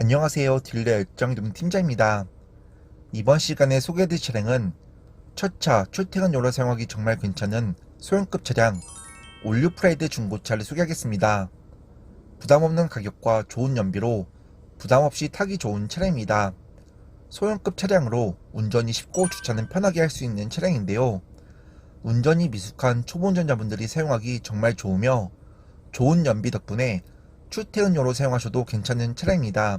안녕하세요. 딜러 열정좀 팀장입니다. 이번 시간에 소개해드릴 차량은 첫차 출퇴근용으로 사용하기 정말 괜찮은 소형급 차량 올류 프라이드 중고차를 소개하겠습니다. 부담없는 가격과 좋은 연비로 부담없이 타기 좋은 차량입니다. 소형급 차량으로 운전이 쉽고 주차는 편하게 할 수 있는 차량인데요. 운전이 미숙한 초보 운전자분들이 사용하기 정말 좋으며 좋은 연비 덕분에 출퇴근용으로 사용하셔도 괜찮은 차량입니다.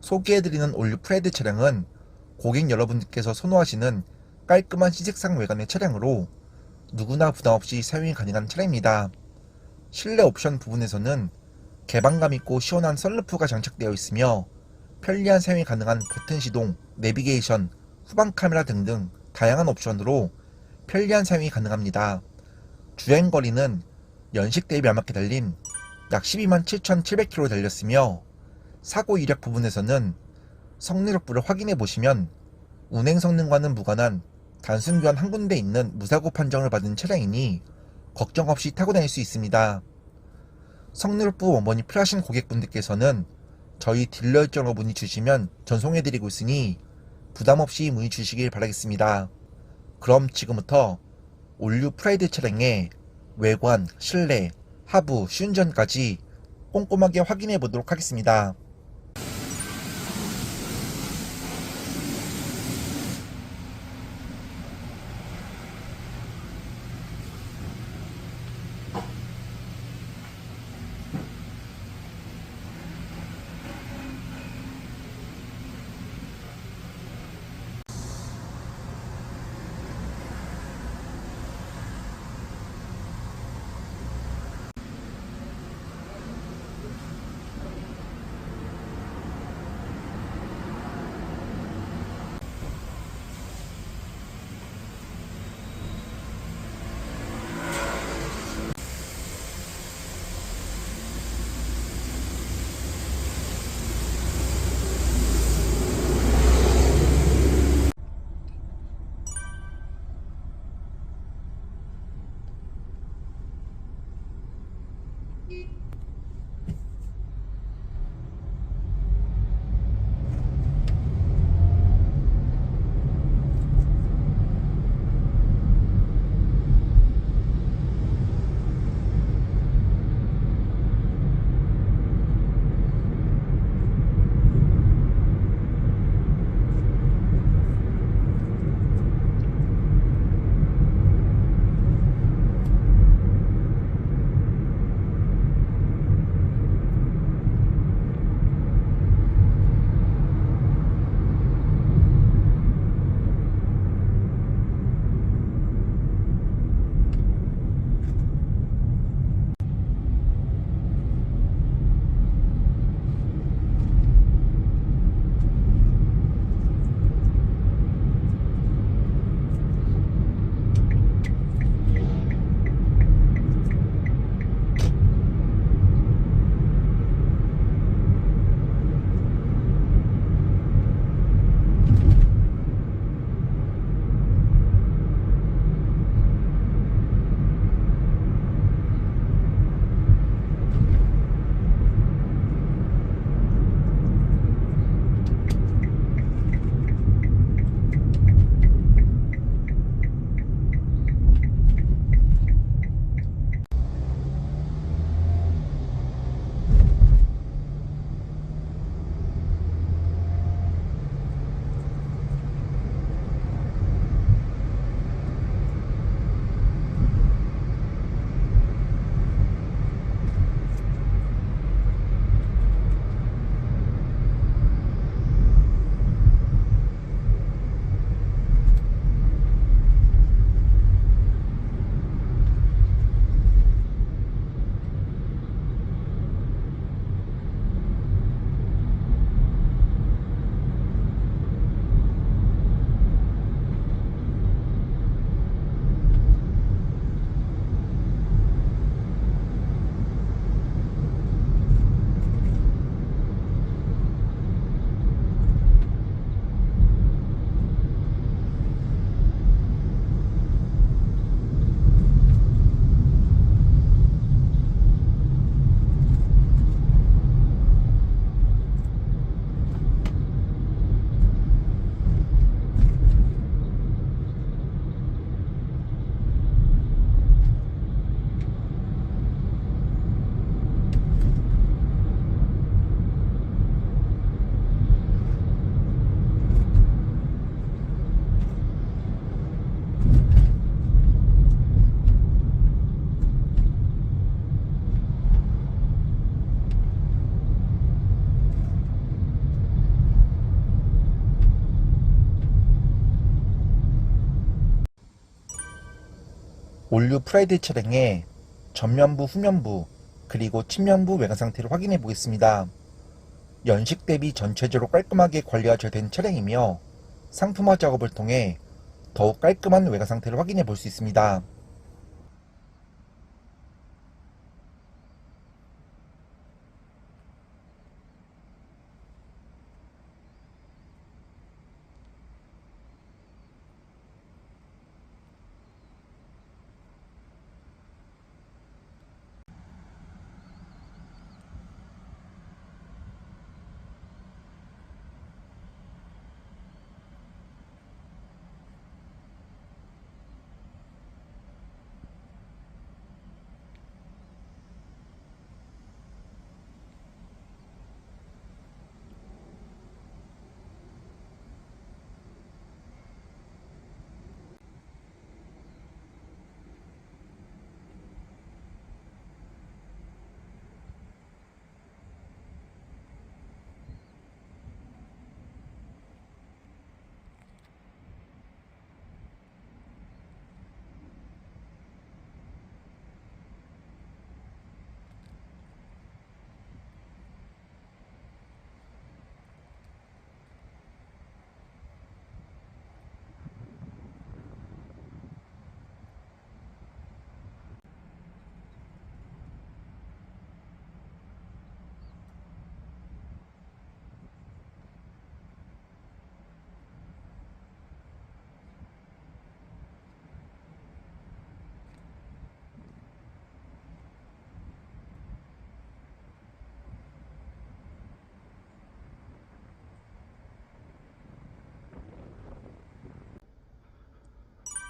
소개해드리는 올류 프레드 차량은 고객 여러분들께서 선호하시는 깔끔한 시색상 외관의 차량으로 누구나 부담 없이 사용이 가능한 차량입니다. 실내 옵션 부분에서는 개방감 있고 시원한 썬루프가 장착되어 있으며 편리한 사용이 가능한 버튼 시동, 내비게이션, 후방 카메라 등등 다양한 옵션으로 편리한 사용이 가능합니다. 주행 거리는 연식 대비 알맞게 달린 약 12만 7,700km 달렸으며 사고 이력 부분에서는 성능 여부를 확인해 보시면 운행 성능과는 무관한 단순 교환 한 군데 있는 무사고 판정을 받은 차량이니 걱정 없이 타고 다닐 수 있습니다. 성능 여부 원본이 필요하신 고객분들께서는 저희 딜러 일정으로 문의 주시면 전송해 드리고 있으니 부담 없이 문의 주시길 바라겠습니다. 그럼 지금부터 올류 프라이드 차량의 외관, 실내, 하부, 시운전까지 꼼꼼하게 확인해 보도록 하겠습니다. 올류 프라이드 차량의 전면부, 후면부, 그리고 측면부 외관 상태를 확인해 보겠습니다. 연식 대비 전체적으로 깔끔하게 관리가 잘 된 차량이며 상품화 작업을 통해 더욱 깔끔한 외관 상태를 확인해 볼 수 있습니다.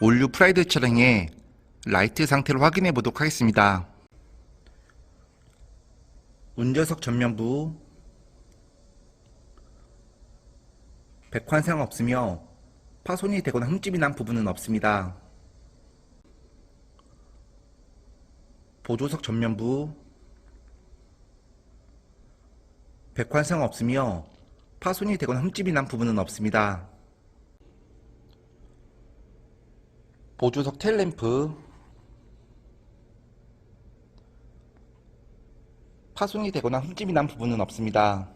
올류 프라이드 차량의 라이트 상태를 확인해 보도록 하겠습니다. 운전석 전면부 백환상 없으며 파손이 되거나 흠집이 난 부분은 없습니다. 보조석 전면부 백환상 없으며 파손이 되거나 흠집이 난 부분은 없습니다. 보조석 텔램프 파손이 되거나 흠집이 난 부분은 없습니다.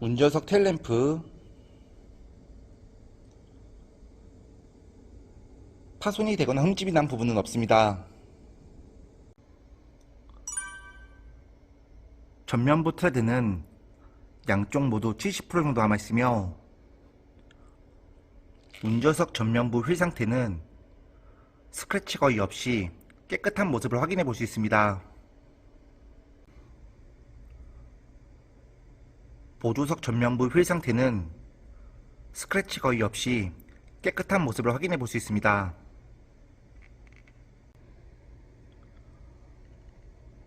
운전석 텔램프 파손이 되거나 흠집이 난 부분은 없습니다. 전면부 트레드는 양쪽 모두 70% 정도 남아있으며 운전석 전면부 휠 상태는 스크래치 거의 없이 깨끗한 모습을 확인해 볼 수 있습니다. 보조석 전면부 휠 상태는 스크래치 거의 없이 깨끗한 모습을 확인해 볼 수 있습니다.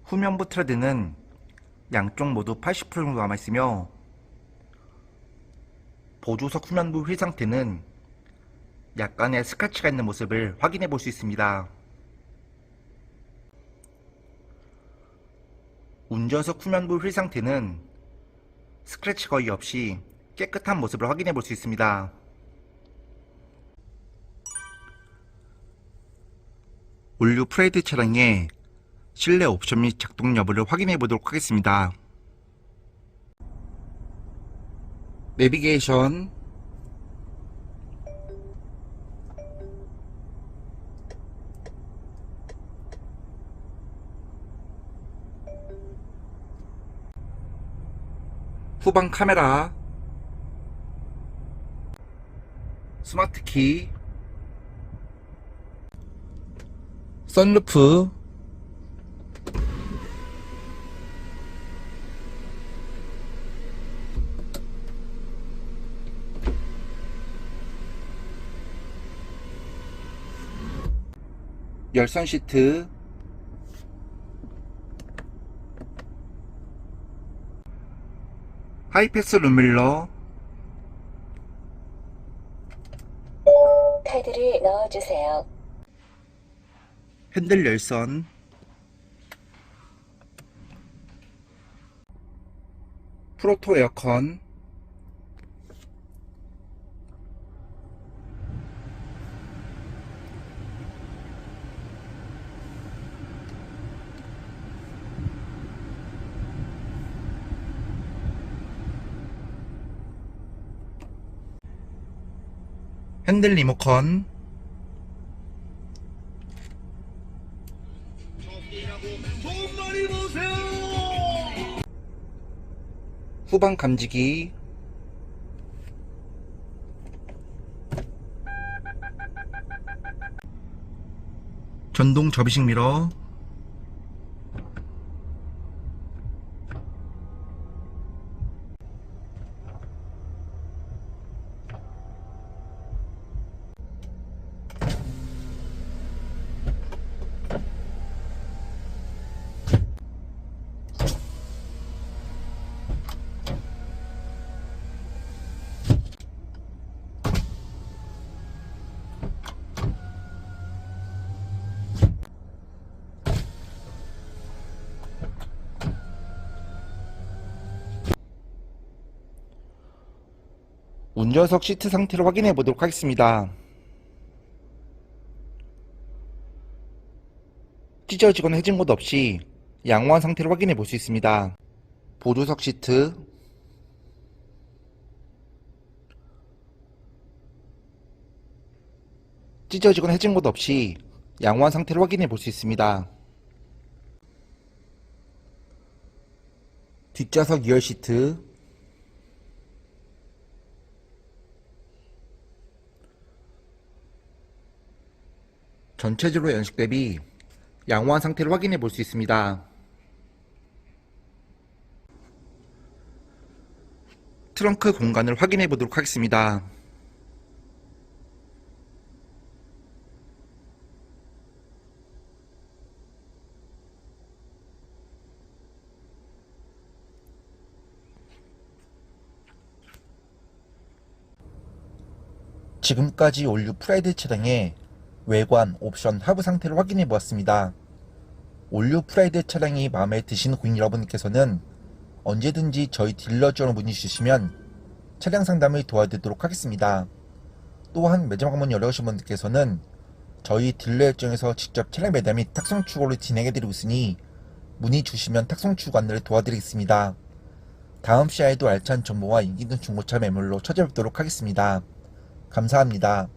후면부 트레드는 양쪽 모두 80% 정도 남아있으며 보조석 후면부 휠 상태는 약간의 스크래치가 있는 모습을 확인해 볼 수 있습니다. 운전석 후면부 휠 상태는 스크래치 거의 없이 깨끗한 모습을 확인해 볼 수 있습니다. 올류 프레이드 차량의 실내 옵션 및 작동 여부를 확인해 보도록 하겠습니다. 내비게이션 후방 카메라. 스마트 키. 선루프. 열선 시트 하이패스 룸밀러. 카드를 넣어주세요. 핸들 열선. 프로토 에어컨 핸들 리모컨. 후방 감지기, 전동 접이식 미러, 운전석 시트 상태를 확인해 보도록 하겠습니다. 찢어지거나 해진 곳 없이 양호한 상태를 확인해 볼 수 있습니다. 보조석 시트, 찢어지거나 해진 곳 없이 양호한 상태를 확인해 볼 수 있습니다. 뒷좌석 2열 시트, 전체적으로 연식 대비 양호한 상태를 확인해 볼 수 있습니다. 트렁크 공간을 확인해 보도록 하겠습니다. 지금까지 올류 프라이드 차량의 외관, 옵션, 하부 상태를 확인해 보았습니다. 올류 프라이드 차량이 마음에 드시는 고객 여러분께서는 언제든지 저희 딜러 지원을 문의 주시면 차량 상담을 도와드리도록 하겠습니다. 또한 매장 방문 어려우신 분들께서는 저희 딜러 일정에서 직접 차량 매달 및 탁송 추고를 진행해드리고 있으니 문의 주시면 탁송 추고 안내를 도와드리겠습니다. 다음 시야에도 알찬 정보와 인기 있는 중고차 매물로 찾아뵙도록 하겠습니다. 감사합니다.